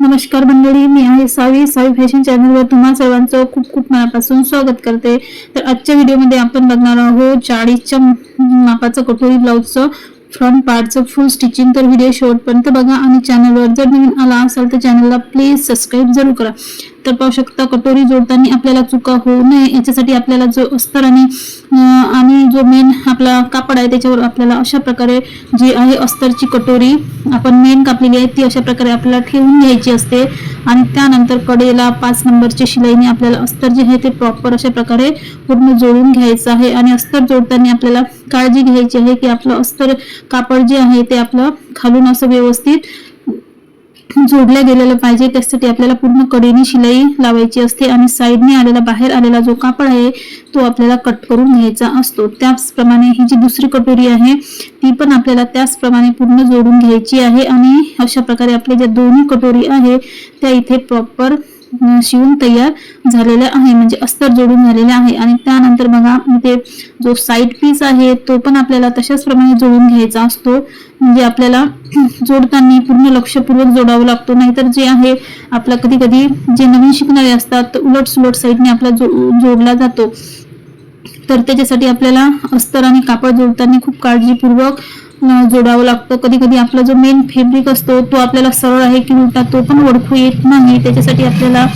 नमस्कार मंडळी मी आहे सावी. सावी फॅशन चॅनलवर तुम्हा सर्वांचं खूप खूप मनापासून स्वागत करते. तर आजच्या व्हिडिओमध्ये आपण बघणार आहोत चाळीसच्या मापाचं कटोरी ब्लाऊजचं फ्रंट पार्टचं फुल स्टिचिंग तर व्हिडिओ शेवटपर्यंत बघा आणि चॅनलवर जर नवीन आला असाल तर चॅनलला प्लीज सबस्क्राईब जरूर करा. तर पाहू शकता. कटोरी जोडताना आपल्याला चुका होऊ नये. याच्यासाठी आपल्याला जो अस्तर आणि आणि जो मेन आपला कापड आहे त्याच्यावर आपल्याला अशा प्रकारे जी आहे अस्तरची कटोरी आपण मेन कापलेली आहे ती अशा प्रकारे आपल्याला ठेवून घ्यायची असते. आणि त्यानंतर कडेला पाच नंबरच्या शिलाईने आपल्याला अस्तर जे आहे ते प्रॉपर अशा प्रकारे पूर्ण जोडून घ्यायचं आहे. आणि अस्तर जोडताना आपल्याला काळजी घ्यायची आहे की आपलं अस्तर कापड जे आहे ते आपलं खालून असं व्यवस्थित जोडल्या गेलेलं पाहिजे. त्यासाठी आपल्याला पूर्ण कडेने शिलाई लावायची असते आणि साईडने आलेला बाहेर आलेला जो कापड आहे तो आपल्याला कट करून घ्यायचा असतो. त्याचप्रमाणे ही जी दुसरी कटोरी आहे ती पण आपल्याला त्याचप्रमाणे पूर्ण जोडून घ्यायची आहे आणि अशा प्रकारे आपल्या ज्या दोन्ही कटोरी आहे त्या इथे प्रॉपर शिवून तयार झालेलं आहे म्हणजे अस्तर जोडून झालेले आहे. आणि त्यानंतर बघा इथे जो साईड पीस आहे तो पण आपल्याला तशाच प्रमाणे जोडून घ्यायचा असतो. म्हणजे आपल्याला जोडताना पूर्ण लक्षपूर्वक जोडावं लागतो. नाहीतर जे आहे आपला कधी कधी जे नवीन शिकणारे असतात उलट सुलट साईडने आपला जो जोडला जातो. तर त्याच्यासाठी आपल्याला अस्तर आणि कापड जोडताना खूप काळजीपूर्वक जोडावं लागतं. कधी कधी आपला जो मेन फेब्रिक असतो तो आपल्याला सरळ आहे की उलटा तो पण ओळखू येत नाही. त्याच्यासाठी आपल्याला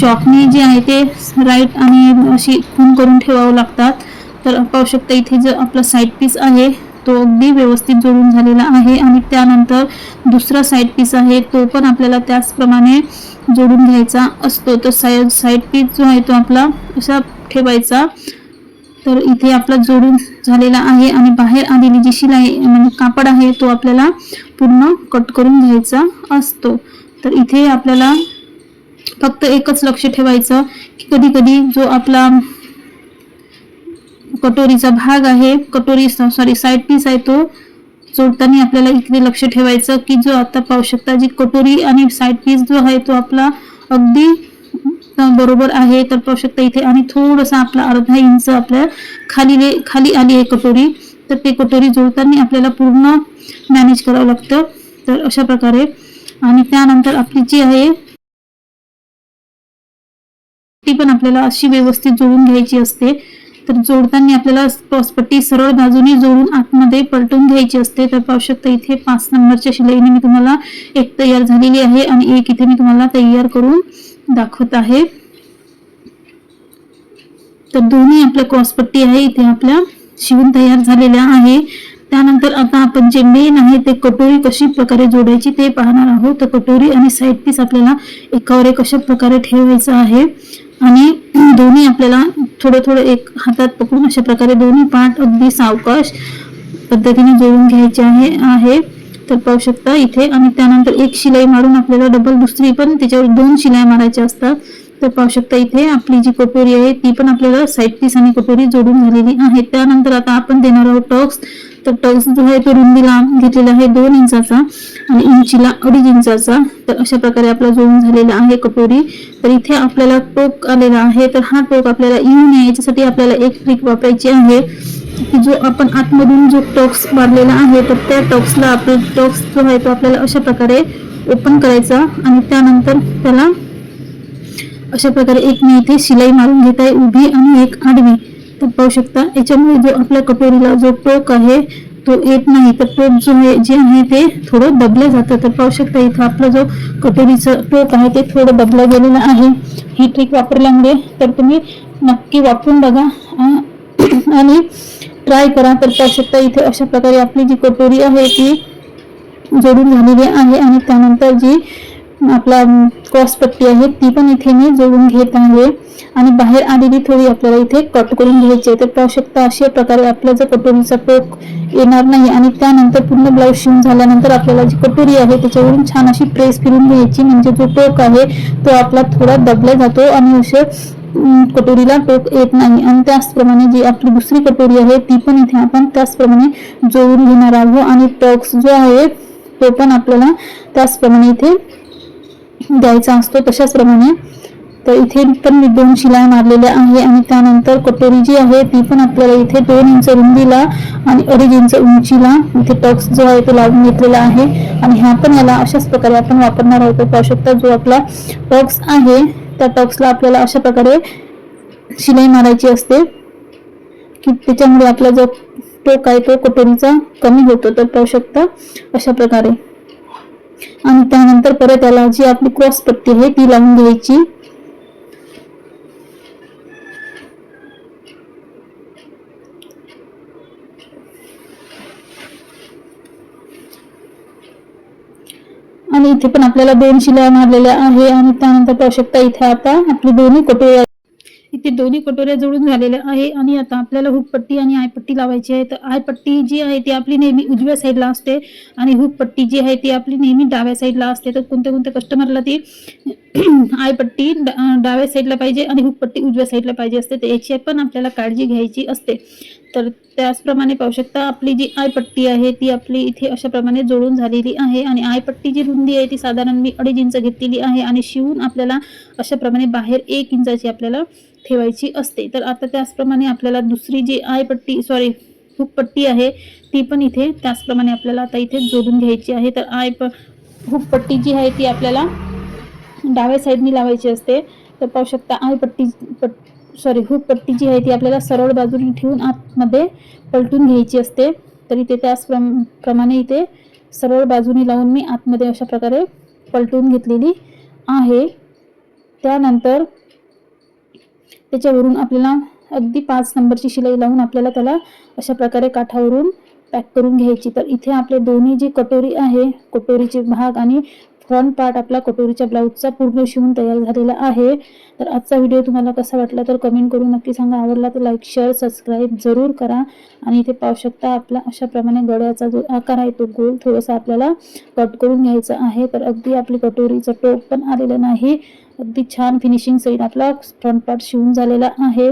चॉकने जे आहे ते राईट आणि अशी खून करून ठेवावं लागतात. तर पाहू शकता इथे जो आपला साईड पीस आहे तो अगदी व्यवस्थित जोडून झालेला आहे. आणि त्यानंतर दुसरा साईड पीस आहे तो पण आपल्याला त्याचप्रमाणे जोडून घ्यायचा असतो. तर साय साईड पीस जो आहे तो आपला असा ठेवायचा. तर इथे आपला जोडून झालेला आहे आणि बाहेर आलेली जी शिलाई म्हणजे कापड आहे तो आपल्याला पूर्ण कट करून घ्यायचा असतो. तर इथे आपल्याला फक्त एकच लक्ष ठेवायचं की कधी कधी जो आपला कटोरीचा भाग आहे कटोरी सॉरी साईड पीस आहे तो जोडताना आपल्याला इकडे लक्ष ठेवायचं की जो आता पाहू शकता जी कटोरी आणि साईड पीस जो आहे तो आपला अगदी बरोबर आहे तर पाहू शकता इथे आणि थोडंसं आपला अर्धा इंच आपल्या खाली खाली आली आहे कटोरी तर ते कटोरी जोडताना आपल्याला पूर्ण मॅनेज करावं लागतं. तर अशा प्रकारे. आणि त्यानंतर आपली जी आहे ती पण आपल्याला अशी व्यवस्थित जोडून घ्यायची असते. तर जोडताना आपल्याला पट्टी सरळ बाजूने जोडून आतमध्ये पलटून घ्यायची असते. तर पाहू शकता इथे पाच नंबरच्या शिलाईने मी तुम्हाला एक तयार झालेली आहे आणि एक इथे मी तुम्हाला तयार करून दाखवत आहे. तर दोन्ही आपल्या क्रॉसपट्टी आहे. इथे आपल्या शिवून तयार झालेल्या आहे. त्यानंतर आता आपण जे मेन आहे ते कटोरी कशी प्रकारे जोडायची ते पाहणार आहोत. तर कटोरी आणि साईड पीस आपल्याला एकावर एक अशा प्रकारे ठेवायचं आहे. आणि दोन्ही आपल्याला थोडं थोडं एक हातात पकडून अशा प्रकारे दोन्ही पार्ट अगदी सावकाश पद्धतीने जोडून घ्यायचे आहे. आहे. तर पाहू शकता इथे आणि त्यानंतर एक शिलाई मारून आपल्याला डबल दुसरी पण त्याच्यावर दोन शिलाई मारायच्या असतात. तर पाहू शकता इथे आपली जी कटोरी आहे ती पण आपल्याला साईड पीस आणि कटोरी जोडून झालेली आहे. त्यानंतर आता आपण देणार आहोत टॉक्स. तर टॉक्स जो आहे तो रुंदीला घेतलेला आहे दोन इंचाचा आणि इंचीला अडीच इंचाचा. तर अशा प्रकारे आपला जोडून झालेला आहे कटोरी तर इथे आपल्याला टोक आलेला आहे. तर हा टोक आपल्याला येऊ नये याच्यासाठी आपल्याला एक ट्रिक वापरायची आहे. जो आपण आतमधून जो टॉक्स मारलेला आहे तर त्या टॉक्सला आपला टॉक्स जो आहे तो आपल्याला अशा प्रकारे ओपन करायचा आणि त्यानंतर त्याला अशा प्रकारे एक मी इथे शिलाई मारून घेत आहे उभी आणि एक आडवी. तर पाहू शकता याच्यामुळे जो आपल्या कटोरीला जो टोक आहे तो येत नाही. तर टोक जो आहे जे आहे ते थोडं दबलं जातं. तर पाहू शकता इथं आपलं जो कटोरीचं टोक आहे ते थोडं दबलं गेलेलं आहे. ही ट्रिक वापरल्यामुळे तर तुम्ही नक्की वापरून बघा. आणि ट्राय करा. तर पाहू शकता इथे अशा प्रकारे आपली जी कटोरी आहे ती जोडून झालेली आहे आणि त्यानंतर जी आपला क्रॉस पट्टी आहे ती पण इथे मी जोडून घेत आहे. आणि बाहेर आलेली थोडी आपल्याला इथे कट करून घ्यायची आहे. तर पाहू शकता अशा प्रकारे आपला जो कटोरीचा टोक येणार नाही आणि त्यानंतर पूर्ण ब्लाऊज शिवून झाल्यानंतर आपल्याला जी कटोरी आहे त्याच्यावरून छान अशी प्रेस फिरून घ्यायची. म्हणजे जो टोक आहे तो आपला थोडा दबला जातो आणि असे कटोरीला टोक येत नाही. आणि त्याचप्रमाणे जी आपली दुसरी कटोरी आहे ती पण इथे आपण त्याचप्रमाणे जोडून घेणार आहोत. आणि टॉक्स जो आहे तो पण आपल्याला त्याचप्रमाणे इथे द्यायचा असतो. तशाच प्रमाणे तर इथे पण मी दोन शिलाई मारलेल्या आहे. आणि त्यानंतर कटोरी जी आहे ती पण आपल्याला इथे दोन इंच रुंदीला आणि अडीच इंच उंचीला इथे टॉक्स जो आहे तो लावून घेतलेला आहे. आणि ह्या पण याला अशाच प्रकारे आपण वापरणार आहोत. पाहू शकता जो आपला टॉक्स आहे त्या टक्सला आपल्याला अशा प्रकारे शिलाई मारायची असते की त्याच्यामुळे आपला जो टोक आहे तो कटोरीचा कमी होतो तर पाहू शकता अशा प्रकारे. आणि त्यानंतर परत त्याला जी आपली क्रॉस पट्टी आहे ती लावून घ्यायची. आणि इथे पण आपल्याला दोन शिलाई मारलेल्या आहे आणि त्यानंतर पाहू शकता इथे आता आपली दोन्ही कटोऱ्या इथे दोन्ही कटोऱ्या जोडून झालेल्या आहे आणि आता आपल्याला हुक पट्टी आणि आयपट्टी लावायची आहे. तर आयपट्टी जी आहे ती आपली नेहमी उजव्या साईडला असते आणि हुक पट्टी जी आहे ती आपली नेहमी डाव्या साईडला असते. तर कोणत्या कोणत्या कस्टमरला ती आयपट्टी डा- डाव्या साईडला पाहिजे आणि हुक पट्टी उजव्या साईडला पाहिजे असते. तर याची पण आपल्याला काळजी घ्यायची असते. तर त्याचप्रमाणे पाहू शकता आपली जी आयपट्टी आहे ती आपली इथे अशा प्रमाणे जोडून झालेली आहे आणि आयपट्टी जी रुंदी आहे ती साधारण मी अडीच इंच घेतलेली आहे आणि शिवून आपल्याला अशा प्रमाणे बाहेर एक इंचाची आपल्याला ठेवायची असते. तर आता त्याचप्रमाणे आपल्याला दुसरी जी आयपट्टी सॉरी हुकपट्टी आहे ती पण इथे त्याचप्रमाणे आपल्याला आता इथे जोडून घ्यायची आहे. तर आय प हुकपट्टी जी आहे ती आपल्याला डाव्या साईडनी लावायची असते. तर पाहू शकता आयपट्टी पट्टी सॉरी हुकपट्टी जी आहे ती आपल्याला सरळ बाजूने ठेवून आतमध्ये पलटून घ्यायची असते. तर इथे त्याच प्रमाणे इथे सरळ बाजूने लावून मी आतमध्ये अशा प्रकारे पलटून घेतलेली आहे. त्यानंतर त्याच्यावरून आपल्याला अगदी पाच नंबरची शिलाई लावून आपल्याला त्याला अशा प्रकारे काठावरून पॅक करून घ्यायची. तर इथे आपले दोन्ही जी कटोरी आहे कटोरीचे भाग आणि फ्रंट पार्ट आपला कटोरीच्या ब्लाऊजचा पूर्ण शिवून तयार झालेला आहे. तर आजचा व्हिडिओ तुम्हाला कसा वाटला तर कमेंट करून नक्की सांगा. आवडला तर लाईक शेअर सबस्क्राईब जरूर करा. आणि इथे पाहू शकता आपला अशाप्रमाणे गळ्याचा जो आकार आहे तो गोल थोडासा आपल्याला कट करून घ्यायचा आहे. तर अगदी आपली कटोरीचं टोप पण आलेलं नाही. अगदी छान फिनिशिंग सहित आपला फ्रंट पार्ट शिवून झालेला आहे.